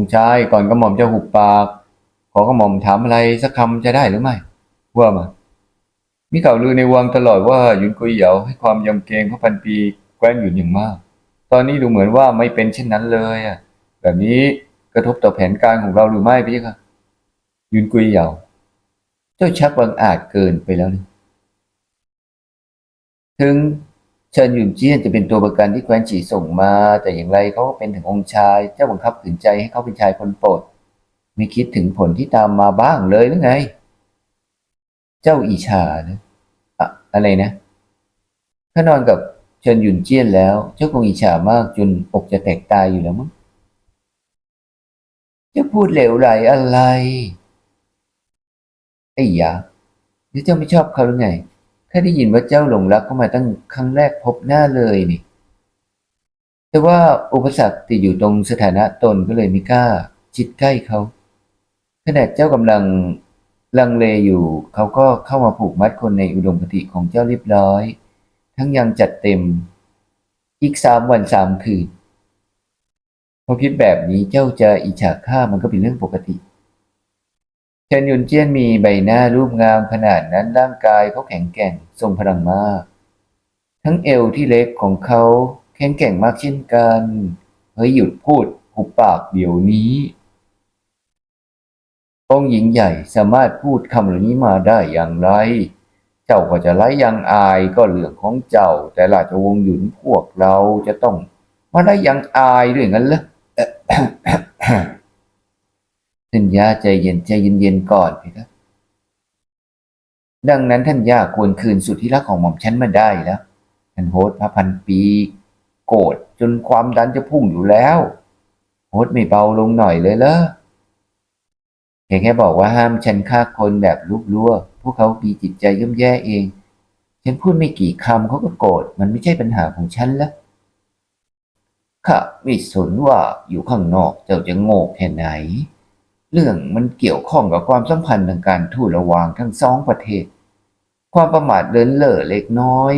องค์ชายก่อนกระหม่อมจะหุบปาก ขอกระหม่อมถามอะไรสักคำจะได้หรือไม่ ว่ามา มีข่าวลือในวังตลอดว่าหยุนกุยเหยาให้ความยำเกรงพระพันปีแคว้นหยุนอย่างมาก ตอนนี้ดูเหมือนว่าไม่เป็นเช่นนั้นเลยอะ แบบนี้กระทบต่อแผนการของเราหรือไม่พี่คะหยุนกุยเหยาเจ้าชักบังอาจเกินไปแล้วนะถึง เชิญหยุนเจี้ยนจะเป็นตัวประกันที่แคว้นฉีส่งมา แต่อย่างไรเขาก็เป็นถึงองค์ชาย เจ้าบังคับขืนใจให้เขาเป็นชายคนโปรดไม่คิดถึงผลที่ตามมาบ้างเลยหรือไง เจ้าอีชานะอะอะไรนะถ้านอนกับเชิญหยุนเจี้ยนแล้ว เจ้าคงอิจฉามากจนอกจะแตกตายอยู่แล้วมั้งจะพูดเหลวไหลอะไรไอ้ยาหรือเจ้าไม่ชอบเขาหรือไง ข้าได้ยินว่าเจ้าหลงรักเขามาตั้งครั้งแรกพบหน้าเลยนี่ แต่ว่าอุปสรรคติดอยู่ตรงสถานะตนก็เลยไม่กล้าชิดใกล้เขาขณะเจ้ากำลังลังเลอยู่เขาก็เข้ามาผูกมัดคนในอุดมคติของเจ้าเรียบร้อย ทั้งยังจัดเต็ม อีกสามวันสามคืนพอคิดแบบนี้เจ้าจะอิจฉาข้ามันก็เป็นเรื่องปกติ เชนยุนเจี้ยนมีใบหน้ารูปงามขนาดนั้นร่างกายเขาแข็งแกร่งทรงพลังมาก ทั้งเอวที่เล็กของเขาแข็งแกร่งมากเช่นกัน เฮ้ยหยุดพูดหุบปากเดี๋ยวนี้องค์หญิงใหญ่สามารถพูดคำเหล่านี้มาได้อย่างไร เจ้าก็จะไร้ยังอายก็เรื่องของเจ้า แต่ราชวงศ์หยุนพวกเราจะต้องมาได้ยังอายด้วยงั้นเหรอ ท่านย่าใจเย็นใจเย็นๆก่อนพี่ครับดังนั้นท่านย่าควรคืนสุดที่รักของหม่อมฉันมาได้แล้วท่านโฮสพระพันปีโกรธจนความดันจะพุ่งอยู่แล้ว โฮสไม่เบาลงหน่อยเลยเหรอเพียงแค่บอกว่าห้ามฉันฆ่าคนแบบลุกลัวพวกเขามีจิตใจย่ำแย่เอง ฉันพูดไม่กี่คำเขาก็โกรธมันไม่ใช่ปัญหาของฉันแล้วข้าไม่สนว่าอยู่ข้างนอกเจ้าจะโง่แค่ไหน เรื่องมันเกี่ยวข้องกับความสัมพันธ์ทางการทูตระหว่างทั้งสองประเทศ ความประมาทเลินเล่อเล็กน้อย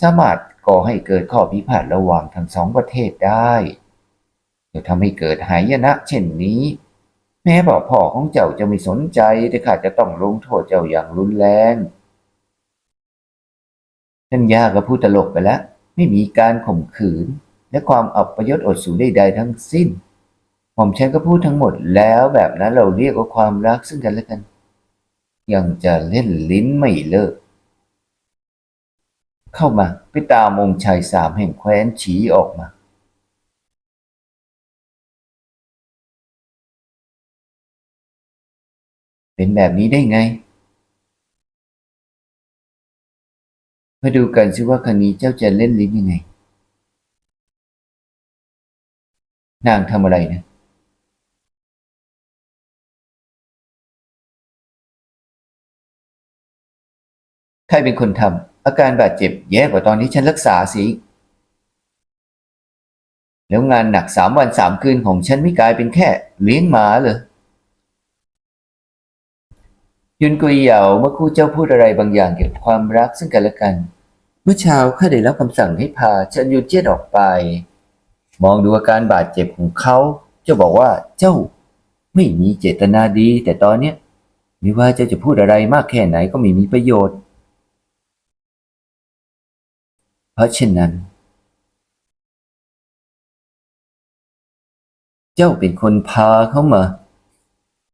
สามารถก่อให้เกิดข้อพิพาทระหว่างทั้งสองประเทศได้จะทำให้เกิดหายนะเช่นนี้ แม้บอกพ่อของเจ้าจะไม่สนใจแต่ข้าจะต้องลงโทษเจ้าอย่างรุนแรงท่านยาก็พูดตลกไปแล้ว ไม่มีการข่มขืน และความอับประยศอดสูใดๆทั้งสิ้น ผมฉันก็พูดทั้งหมดแล้วแบบนั้นเราเรียกว่าความรักซึ่งกันและกัน ยังจะเล่นลิ้นไม่เลิก เข้ามาไปตามองค์ชายสามแห่งแคว้นฉีออกมาเป็นแบบนี้ได้ไง มาดูกันสิว่าครั้งนี้เจ้าจะเล่นลิ้นยังไง นางทำอะไรนะ ใครเป็นคนทำอาการบาดเจ็บแย่กว่าตอนที่ฉันรักษาสิ แล้วงานหนักสามวันสามคืนของฉันไม่กลายเป็นแค่เลี้ยงหมาเหรอยุนกุยเหยาเมื่อคู่เจ้าพูดอะไรบางอย่างเกี่ยวกับความรักซึ่งกันและกัน เมื่อเช้าข้าได้รับคำสั่งให้พาเชิญยุนเจี้ยนออกไป มองดูอาการบาดเจ็บของเขา เจ้าบอกว่าเจ้าไม่มีเจตนาดี แต่ตอนเนี้ยไม่ว่าเจ้าจะพูดอะไรมากแค่ไหนก็ไม่มีประโยชน์ เพราะฉะนนั้น เจ้าเป็นคนพาเขามา